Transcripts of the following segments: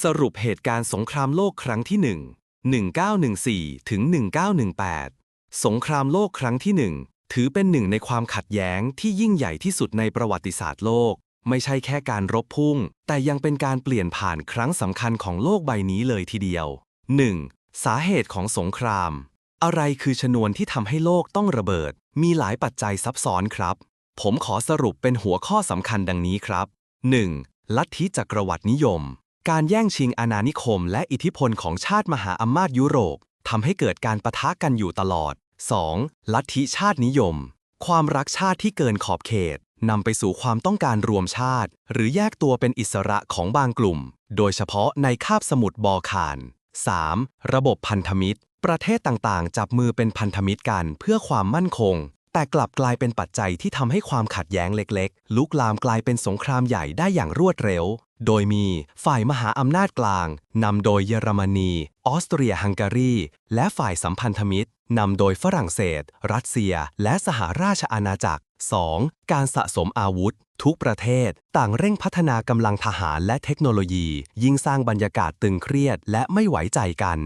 สรุปเหตุการณ์สงครามโลกครั้งที่ 1 1914 ถึง 1918 สงครามโลกครั้งที่ 1 ถือเป็นหนึ่งในความขัดแย้งที่ยิ่งใหญ่ที่สุดในประวัติศาสตร์โลก ไม่ใช่แค่การรบพุ่ง แต่ยังเป็นการเปลี่ยนผ่านครั้งสำคัญของโลกใบนี้เลยทีเดียว 1. สาเหตุของสงคราม อะไรคือชนวนที่ทำให้โลกต้องระเบิด มีหลายปัจจัยซับซ้อนครับ ผมขอสรุปเป็นหัวข้อสำคัญดังนี้ครับ 1. ลัทธิจักรวรรดินิยม การแย่งชิงอาณานิคม และอิทธิพลของชาติมหาอำนาจยุโรปทำให้เกิดการปะทะกันอยู่ตลอด 2. ลัทธิชาตินิยม ความรักชาติที่เกินขอบเขตนำไปสู่ความต้องการรวมชาติ หรือแยกตัวเป็นอิสระของบางกลุ่ม โดยเฉพาะในคาบสมุทรบอลข่าน 3. ระบบพันธมิตร ประเทศต่างๆ จับมือเป็นพันธมิตรกันเพื่อความมั่นคง แต่กลับกลายเป็นปัจจัยที่ทำให้ความขัดแย้งเล็ก ๆ ลุกลามกลายเป็นสงครามใหญ่ได้อย่างรวดเร็ว โดยมีฝ่ายมหาอำนาจกลางนำโดยเยอรมนี ออสเตรียฮังการี และฝ่ายสัมพันธมิตรนำโดยฝรั่งเศส รัสเซีย และสหราชอาณาจักร 2. การสะสมอาวุธ ทุกประเทศ ต่างเร่งพัฒนากำลังทหารและเทคโนโลยี ยิ่งสร้างบรรยากาศตึงเครียดและไม่ไหวใจกัน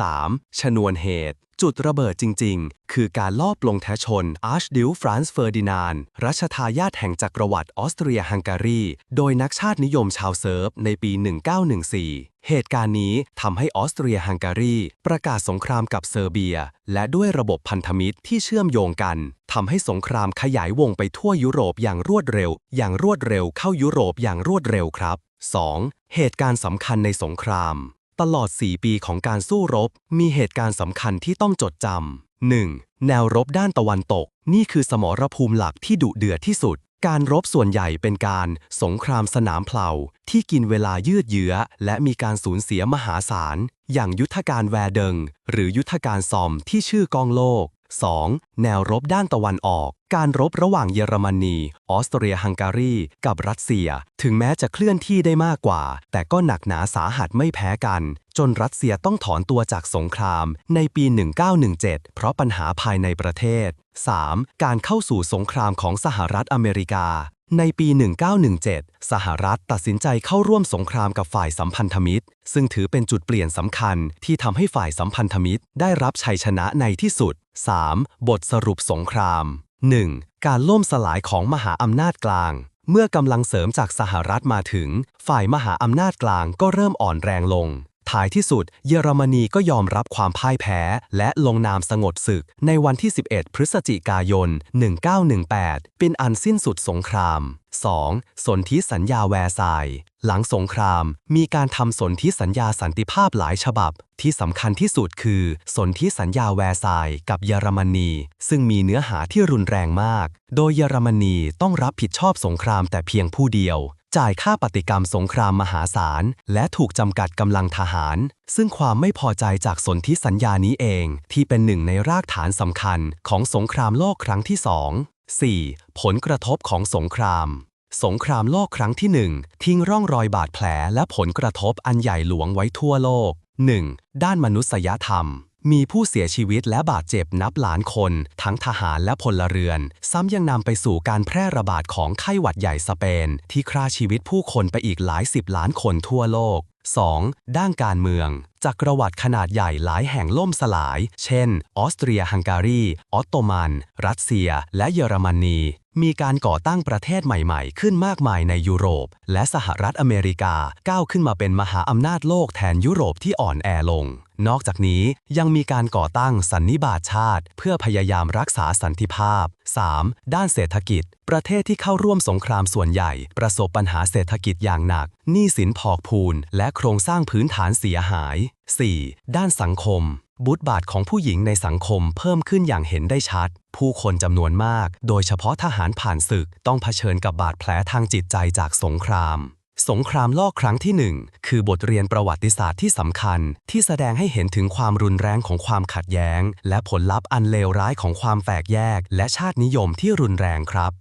3. ชนวนเหตุ จุดระเบิดจริง ๆ คือการลอบลงแทชนอาร์ชดิวฟรานซ์เฟอร์ดินานด์รัชทายาทแห่งจักรวรรดิออสเตรียฮังการี โดยนักชาตินิยมชาวเซิร์ฟในปี 1914เหตุการณ์นี้ทำให้ออสเตรียฮังการี ประกาศสงครามกับเซอร์เบีย และด้วยระบบพันธมิตรที่เชื่อมโยงกันทำให้สงครามขยายวงไปทั่วยุโรปอย่างรวดเร็ว อย่างรวดเร็วเข้ายุโรปอย่างรวดเร็วครับ 2. เหตุการณ์สำคัญในสงคราม ตลอด 4 ปีของการสู้รบ มีเหตุการณ์สำคัญที่ต้องจดจำ 1. แนวรบด้านตะวันตก นี่คือสมรภูมิหลักที่ดุเดือดที่สุด การรบส่วนใหญ่เป็นการสงครามสนามเพลาที่กินเวลายืดเยื้อ และมีการสูญเสียมหาศาล อย่างยุทธการแวร์เดิง หรือยุทธการซอมที่ชื่อกองโลก 2. แนวรบด้านตะวันออก การรบระหว่างเยอรมนีออสเตรียฮังการี กับรัสเซีย ถึงแม้จะเคลื่อนที่ได้มากกว่า แต่ก็หนักหนาสาหัสไม่แพ้กัน จนรัสเซียต้องถอนตัวจากสงคราม ในปี 1917 เพราะปัญหาภายในประเทศ 3. การเข้าสู่สงครามของสหรัฐอเมริกา ในปี 1917 สหรัฐตัดสินใจเข้าร่วมสงครามกับฝ่ายสัมพันธมิตร ซึ่งถือเป็นจุดเปลี่ยนสำคัญที่ทำให้ฝ่ายสัมพันธมิตรได้รับชัยชนะในที่สุด 3. บทสรุปสงคราม 1. การล่มสลายของมหาอำนาจกลาง เมื่อกำลังเสริมจากสหรัฐมาถึง ฝ่ายมหาอำนาจกลางก็เริ่มอ่อนแรงลง ท้ายที่สุด เยอรมนีก็ยอมรับความพ่ายแพ้ และลงนามสงบศึก ในวันที่ 11 พฤศจิกายน 1918 เป็นอันสิ้นสุดสงคราม 2. สนธิสัญญาแวร์ซายน์หลังสงคราม มีการทำสนธิสัญญาสันติภาพหลายฉบับ ที่สำคัญที่สุดคือ สนธิสัญญาแวร์ซายน์กับเยอรมนี ซึ่งมีเนื้อหาที่รุนแรงมาก โดยเยอรมนีต้องรับผิดชอบสงครามแต่เพียงผู้เดียว จ่ายค่าปฏิกรรมสงครามมหาศาล และถูกจำกัดกำลังทหาร ซึ่งความไม่พอใจจากสนธิสัญญานี้เอง ที่เป็นหนึ่งในรากฐานสำคัญของสงครามโลกครั้งที่2 4. ผลกระทบของสงคราม สงครามโลกครั้งที่1ทิ้งร่องรอยบาดแผลและผลกระทบอันใหญ่หลวงไว้ทั่วโลก 1. ด้านมนุษยธรรม มีผู้เสียชีวิตและบาดเจ็บนับล้านคน ทั้งทหารและพลเรือน ซ้ำยังนำไปสู่การแพร่ระบาดของไข้หวัดใหญ่สเปน ที่ฆ่าชีวิตผู้คนไปอีกหลายสิบล้านคนทั่วโลก 2. ด้านการเมืองจักรวรรดิขนาดใหญ่หลายแห่งล่มสลาย เช่น ออสเตรียฮังการี ออตโตมัน รัสเซีย และเยอรมนี มีการก่อตั้งประเทศใหม่ๆ ขึ้นมากมายในยุโรป และสหรัฐอเมริกาก้าวขึ้นมาเป็นมหาอำนาจโลกแทนยุโรปที่อ่อนแอลง นอกจากนี้ยังมีการก่อตั้งสันนิบาตชาติ เพื่อพยายามรักษาสันติภาพ 3. ด้านเศรษฐกิจ ประเทศที่เข้าร่วมสงครามส่วนใหญ่ ประสบปัญหาเศรษฐกิจอย่างหนักหนี้สินพอกพูนและโครงสร้างพื้นฐานเสียหาย 4. ด้านสังคม บุตรบาทของผู้หญิงในสังคมเพิ่มขึ้นอย่างเห็นได้ชัด ผู้คนจำนวนมาก โดยเฉพาะทหารผ่านศึกต้องเผชิญกับบาดแผลทางจิตใจจากสงคราม สงครามโลกครั้งที่หนึ่งคือบทเรียนประวัติศาสตร์ที่สำคัญ ที่แสดงให้เห็นถึงความรุนแรงของความขัดแย้ง และผลลัพธ์อันเลวร้ายของความแตกแยก และชาตินิยมที่รุนแรงครับ